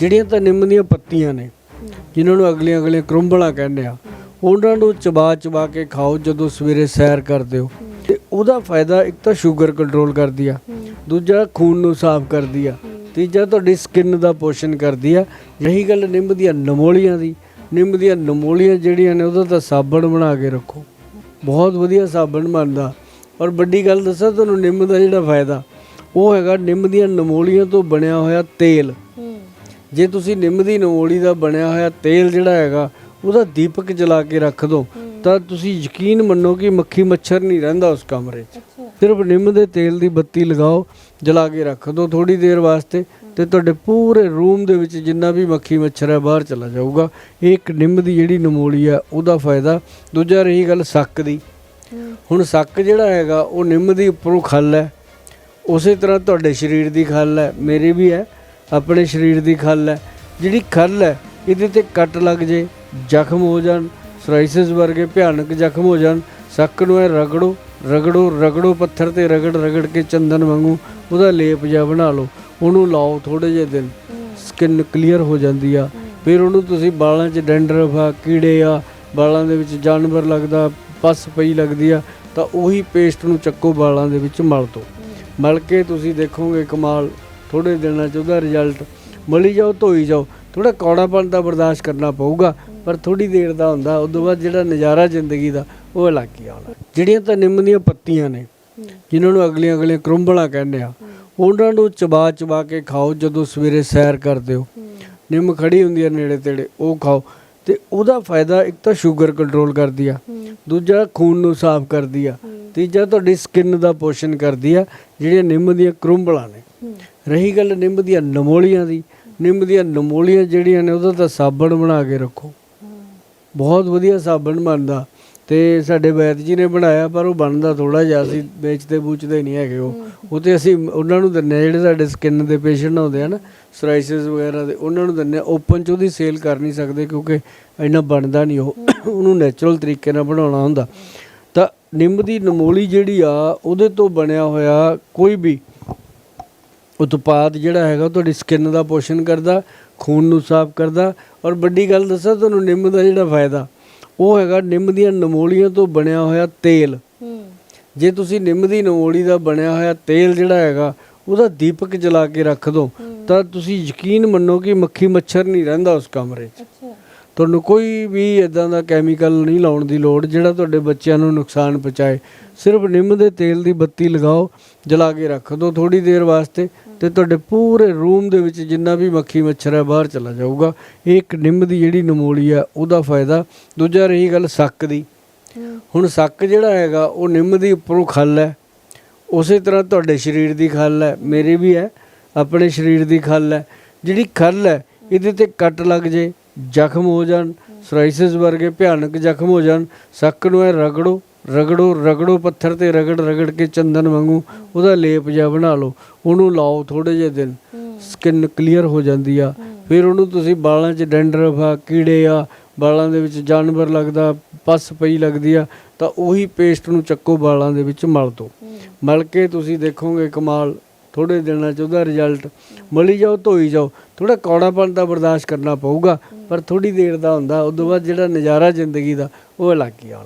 ਜਿਹੜੀਆਂ ਤਾਂ ਨਿੰਮ ਦੀਆਂ ਪੱਤੀਆਂ ਨੇ, ਜਿਨ੍ਹਾਂ ਨੂੰ ਅਗਲੀਆਂ ਅਗਲੀਆਂ ਕਰੁੰਬਲਾਂ ਕਹਿੰਦੇ ਆ, ਉਹਨਾਂ ਨੂੰ ਚਬਾ ਚਬਾ ਕੇ ਖਾਓ ਜਦੋਂ ਸਵੇਰੇ ਸੈਰ ਕਰਦੇ ਹੋ। ਤੇ ਉਹਦਾ ਫਾਇਦਾ ਇੱਕ ਤਾਂ ਸ਼ੂਗਰ ਕੰਟਰੋਲ ਕਰਦੀ ਆ, ਦੂਜਾ ਖੂਨ ਨੂੰ ਸਾਫ਼ ਕਰਦੀ ਆ, ਤੀਜਾ ਤੁਹਾਡੀ ਸਕਿਨ ਦਾ ਪੋਸ਼ਣ ਕਰਦੀ ਆ। ਰਹੀ ਗੱਲ ਨਿੰਮ ਦੀਆਂ ਨਮੋਲੀਆਂ ਦੀ, ਨਿੰਮ ਦੀਆਂ ਨਮੋਲੀਆਂ ਜਿਹੜੀਆਂ ਨੇ ਉਹਦਾ ਤਾਂ ਸਾਬਣ ਬਣਾ ਕੇ ਰੱਖੋ। ਬਹੁਤ ਵਧੀਆ ਸਾਬਣ ਬਣਦਾ। ਔਰ ਵੱਡੀ ਗੱਲ ਦੱਸਾਂ ਤੁਹਾਨੂੰ, ਨਿੰਮ ਦਾ ਜਿਹੜਾ ਫਾਇਦਾ, ਉਹ ਹੈਗਾ ਨਿੰਮ ਦੀਆਂ ਨਮੋਲੀਆਂ ਤੋਂ ਬਣਿਆ ਹੋਇਆ ਤੇਲ। ਜੇ ਤੁਸੀਂ ਨਿੰਮ ਦੀ ਨਮੋਲੀ ਦਾ ਬਣਿਆ ਹੋਇਆ ਤੇਲ ਜਿਹੜਾ ਹੈਗਾ ਉਹਦਾ ਦੀਪਕ ਜਲਾ ਕੇ ਰੱਖ ਦੋ ਤਾਂ ਤੁਸੀਂ ਯਕੀਨ ਮੰਨੋ ਕਿ ਮੱਖੀ ਮੱਛਰ ਨਹੀਂ ਰਹਿੰਦਾ ਉਸ ਕਮਰੇ 'ਚ। ਸਿਰਫ ਨਿੰਮ ਦੇ ਤੇਲ ਦੀ ਬੱਤੀ ਲਗਾਓ ਜਲਾ ਕੇ ਰੱਖ ਦਿਓ ਥੋੜੀ ਦੇਰ ਵਾਸਤੇ ਤੇ ਤੁਹਾਡੇ ਪੂਰੇ ਰੂਮ ਦੇ ਵਿੱਚ ਜਿੰਨਾ ਵੀ ਮੱਖੀ ਮੱਛਰ ਹੈ ਬਾਹਰ ਚਲਾ ਜਾਊਗਾ। ਇਹ ਇੱਕ ਨਿੰਮ ਦੀ ਜਿਹੜੀ ਨਮੋਲੀ ਆ ਉਹਦਾ ਫਾਇਦਾ। ਦੂਜਾ ਰਹੀ ਗੱਲ ਸੱਕ ਦੀ। ਹੁਣ ਸੱਕ ਜਿਹੜਾ ਹੈਗਾ ਉਹ ਨਿੰਮ ਦੀ ਉੱਪਰੋਂ ਖੱਲ ਹੈ। ਉਸੇ ਤਰ੍ਹਾਂ ਤੁਹਾਡੇ ਸਰੀਰ ਦੀ ਖੱਲ ਹੈ ਮੇਰੀ ਵੀ ਹੈ। ਆਪਣੇ ਸਰੀਰ ਦੀ ਖੱਲ ਹੈ। ਜਿਹੜੀ ਖੱਲ ਹੈ ਇਹਦੇ ਤੇ ਕੱਟ ਲੱਗ ਜੇ ਜ਼ਖਮ ਹੋ ਜਾਣ ਸਰਾਈਸਿਸ ਵਰਗੇ ਭਿਆਨਕ ਜ਼ਖਮ ਹੋ ਜਾਣ ਸੱਕ ਨੂੰ ਇਹ ਰਗੜੋ ਰਗੜੋ ਰਗੜੋ ਪੱਥਰ ਤੇ ਰਗੜ ਰਗੜ ਕੇ ਚੰਦਨ ਵਾਂਗੂ ਉਹਦਾ ਲੇਪ ਜਿਹਾ ਬਣਾ ਲਓ। ਉਹਨੂੰ ਲਾਓ ਥੋੜੇ ਜਿਹੇ ਦਿਨ ਸਕਿਨ ਕਲੀਅਰ ਹੋ ਜਾਂਦੀ ਆ। ਫਿਰ ਉਹਨੂੰ ਤੁਸੀਂ ਵਾਲਾਂ 'ਚ ਡੈਂਡਰਫ ਆ ਕੀੜੇ ਆ ਵਾਲਾਂ ਦੇ ਵਿੱਚ ਜਾਨਵਰ ਲੱਗਦਾ ਪਸ ਪਈ ਲੱਗਦੀ ਆ ਤਾਂ ਉਹੀ ਪੇਸਟ ਨੂੰ ਚੱਕੋ ਵਾਲਾਂ ਦੇ ਵਿੱਚ ਮਲ ਦਿਓ ਮਲ ਕੇ ਤੁਸੀਂ ਦੇਖੋਗੇ ਕਮਾਲ ਥੋੜੇ ਦਿਨਾਂ 'ਚ ਉਹਦਾ ਰਿਜ਼ਲਟ ਮਲੀ ਜਾਓ, ਧੋਈ ਜਾਓ। ਥੋੜਾ ਕੌੜਾਪਨ ਦਾ ਬਰਦਾਸ਼ਤ ਕਰਨਾ ਪਊਗਾ, ਪਰ ਥੋੜੀ ਦੇਰ ਦਾ ਹੁੰਦਾ ਉਸ ਤੋਂ ਬਾਅਦ ਜਿਹੜਾ ਨਜ਼ਾਰਾ ਜ਼ਿੰਦਗੀ ਦਾ, ਉਹ ਅਲੱਗ ਹੀ ਆਉਣਾ ਜਿਹੜੀਆਂ ਤਾਂ ਨਿੰਮ ਦੀਆਂ ਪੱਤੀਆਂ ਨੇ, ਜਿਨ੍ਹਾਂ ਨੂੰ ਅਗਲੀਆਂ ਅਗਲੀਆਂ ਕਰੁੰਬਲਾਂ ਕਹਿੰਦੇ ਆ, ਉਹਨਾਂ ਨੂੰ ਚਬਾ ਚਬਾ ਕੇ ਖਾਓ, ਜਦੋਂ ਸਵੇਰੇ ਸੈਰ ਕਰਦੇ ਹੋ। ਨਿੰਮ ਖੜੀ ਹੁੰਦੀ ਆ ਨੇੜੇ ਤੇੜੇ ਉਹ ਖਾਓ। ਤੇ ਉਹਦਾ ਫਾਇਦਾ ਇੱਕ ਤਾਂ ਸ਼ੂਗਰ ਕੰਟਰੋਲ ਕਰਦੀ ਆ, ਦੂਜਾ ਖੂਨ ਨੂੰ ਸਾਫ਼ ਕਰਦੀ ਆ ਤੀਜਾ ਤੁਹਾਡੀ ਸਕਿਨ ਦਾ ਪੋਸ਼ਣ ਕਰਦੀ ਆ ਜਿਹੜੀਆਂ ਨਿੰਮ ਦੀਆਂ ਕਰੁੰਬਲਾਂ ਨੇ। ਰਹੀ ਗੱਲ ਨਿੰਮ ਦੀਆਂ ਨਮੋਲੀਆਂ ਦੀ। ਨਿੰਮ ਦੀਆਂ ਨਮੋਲੀਆਂ ਜਿਹੜੀਆਂ ਨੇ ਉਹਦਾ ਤਾਂ ਸਾਬਣ ਬਣਾ ਕੇ ਰੱਖੋ। ਬਹੁਤ ਵਧੀਆ ਸਾਬਣ ਬਣਦਾ। ਤੇ ਸਾਡੇ ਵੈਦ ਜੀ ਨੇ ਬਣਾਇਆ ਪਰ ਉਹ ਬਣਦਾ ਥੋੜਾ ਜਿਹਾ ਅਸੀਂ ਵੇਚਦੇ ਬੂਚਦੇ ਨਹੀਂ ਹੈਗੇ ਉਹ। ਉਹ ਤੇ ਅਸੀਂ ਉਹਨਾਂ ਨੂੰ ਦਿੰਨੇ ਜਿਹੜੇ ਸਾਡੇ ਸਕਿਨ ਦੇ ਪੇਸ਼ੈਂਟ ਹੁੰਦੇ ਆ ਨਾ ਸਰਾਈਸਿਸ ਵਗੈਰਾ ਦੇ ਉਹਨਾਂ ਨੂੰ ਦਿੰਨੇ ਓਪਨ ਚ ਉਹਦੀ ਸੇਲ ਕਰ ਨਹੀਂ ਸਕਦੇ ਕਿਉਂਕਿ ਇੰਨਾ ਬਣਦਾ ਨਹੀਂ ਉਹ। ਉਹਨੂੰ ਨੈਚੁਰਲ ਤਰੀਕੇ ਨਾਲ ਬਣਾਉਣਾ ਹੁੰਦਾ। ਤਾਂ ਨਿੰਮ ਦੀ ਨਮੋਲੀ ਜਿਹੜੀ ਆ ਉਹਦੇ ਤੋਂ ਬਣਿਆ ਹੋਇਆ ਕੋਈ ਵੀ ਉਤਪਾਦ ਜਿਹੜਾ ਹੈਗਾ ਤੁਹਾਡੀ ਸਕਿਨ ਦਾ ਪੋਸ਼ਣ ਕਰਦਾ ਖੂਨ ਨੂੰ ਸਾਫ਼ ਕਰਦਾ। ਔਰ ਵੱਡੀ ਗੱਲ ਦੱਸਾਂ ਤੁਹਾਨੂੰ ਨਿੰਮ ਦਾ ਜਿਹੜਾ ਫਾਇਦਾ ਉਹ ਹੈਗਾ ਨਿੰਮ ਦੀਆਂ ਨਮੋਲੀਆਂ ਤੋਂ ਬਣਿਆ ਹੋਇਆ ਤੇਲ। ਜੇ ਤੁਸੀਂ ਨਿੰਮ ਦੀ ਨਮੋਲੀ ਦਾ ਬਣਿਆ ਹੋਇਆ ਤੇਲ ਜਿਹੜਾ ਹੈਗਾ ਉਹਦਾ ਦੀਪਕ ਜਲਾ ਕੇ ਰੱਖ ਦੋ ਤਾਂ ਤੁਸੀਂ ਯਕੀਨ ਮੰਨੋ ਕਿ ਮੱਖੀ ਮੱਛਰ ਨਹੀਂ ਰਹਿੰਦਾ ਉਸ ਕਮਰੇ 'ਚ। ਤੁਹਾਨੂੰ ਕੋਈ ਵੀ ਇਦਾਂ ਦਾ ਕੈਮੀਕਲ ਨਹੀਂ ਲਾਉਣ ਦੀ ਲੋੜ, ਜਿਹੜਾ ਤੁਹਾਡੇ ਬੱਚਿਆਂ ਨੂੰ ਨੁਕਸਾਨ ਪਹੁੰਚਾਏ। ਸਿਰਫ ਨਿੰਮ ਦੇ ਤੇਲ ਦੀ ਬੱਤੀ ਲਗਾਓ, ਜਲਾ ਕੇ ਰੱਖ ਦਿਓ ਥੋੜੀ ਦੇਰ ਵਾਸਤੇ ਤੇ ਤੁਹਾਡੇ ਪੂਰੇ ਰੂਮ ਦੇ ਵਿੱਚ ਜਿੰਨਾ ਵੀ ਮੱਖੀ ਮੱਛਰ ਹੈ, ਬਾਹਰ ਚਲਾ ਜਾਊਗਾ। ਇਹ ਇੱਕ ਨਿੰਮ ਦੀ ਜਿਹੜੀ ਨਮੋਲੀ ਆ ਉਹਦਾ ਫਾਇਦਾ। ਦੂਜਾ ਰਹੀ ਗੱਲ ਸੱਕ ਦੀ। ਹੁਣ ਸੱਕ ਜਿਹੜਾ ਹੈਗਾ, ਉਹ ਨਿੰਮ ਦੀ ਉੱਪਰੋਂ ਖੱਲ ਹੈ। ਉਸੇ ਤਰ੍ਹਾਂ ਤੁਹਾਡੇ ਸਰੀਰ ਦੀ ਖੱਲ ਹੈ, ਮੇਰੀ ਵੀ ਹੈ, ਆਪਣੇ ਸਰੀਰ ਦੀ ਖੱਲ ਹੈ। ਜਿਹੜੀ ਖੱਲ ਹੈ, ਇਹਦੇ ਤੇ ਕੱਟ ਲੱਗ ਜੇ। ਜ਼ਖਮ ਹੋ ਜਾਣ ਸਰਾਈਸਿਸ ਵਰਗੇ ਭਿਆਨਕ ਜ਼ਖਮ ਹੋ ਜਾਣ, ਸੱਕ ਨੂੰ ਇਹ ਰਗੜੋ ਰਗੜੋ ਰਗੜੋ ਪੱਥਰ ਤੇ ਰਗੜ ਰਗੜ ਕੇ ਚੰਦਨ ਵਾਂਗੂ ਉਹਦਾ ਲੇਪ ਜਿਹਾ ਬਣਾ ਲਓ, ਉਹਨੂੰ ਲਾਓ ਥੋੜੇ ਜਿਹੇ ਦਿਨ ਸਕਿਨ ਕਲੀਅਰ ਹੋ ਜਾਂਦੀ ਆ। ਫਿਰ ਉਹਨੂੰ ਤੁਸੀਂ ਬਾਲਾਂ 'ਚ ਡੈਂਡਰਫ ਆ, ਕੀੜੇ ਆ, ਵਾਲਾਂ ਦੇ ਵਿੱਚ ਜਾਨਵਰ ਲੱਗਦਾ, ਪਸ ਪਈ ਲੱਗਦੀ ਆ, ਤਾਂ ਉਹੀ ਪੇਸਟ ਨੂੰ ਚੱਕੋ ਵਾਲਾਂ ਦੇ ਵਿੱਚ ਮਲ ਦਿਓ ਮਲ ਕੇ ਤੁਸੀਂ ਦੇਖੋਗੇ ਕਮਾਲ ਥੋੜੇ ਦਿਨਾਂ 'ਚ ਉਹਦਾ ਰਿਜ਼ਲਟ ਮਲੀ ਜਾਓ, ਧੋਈ ਜਾਓ। ਥੋੜਾ ਕੌੜਾਪਨ ਦਾ ਬਰਦਾਸ਼ਤ ਕਰਨਾ ਪਊਗਾ, ਪਰ ਥੋੜੀ ਦੇਰ ਦਾ ਹੁੰਦਾ ਉਸ ਬਾਅਦ ਜਿਹੜਾ ਨਜ਼ਾਰਾ ਜ਼ਿੰਦਗੀ ਦਾ, ਉਹ ਅਲੱਗ ਹੀ ਆਉਣਾ।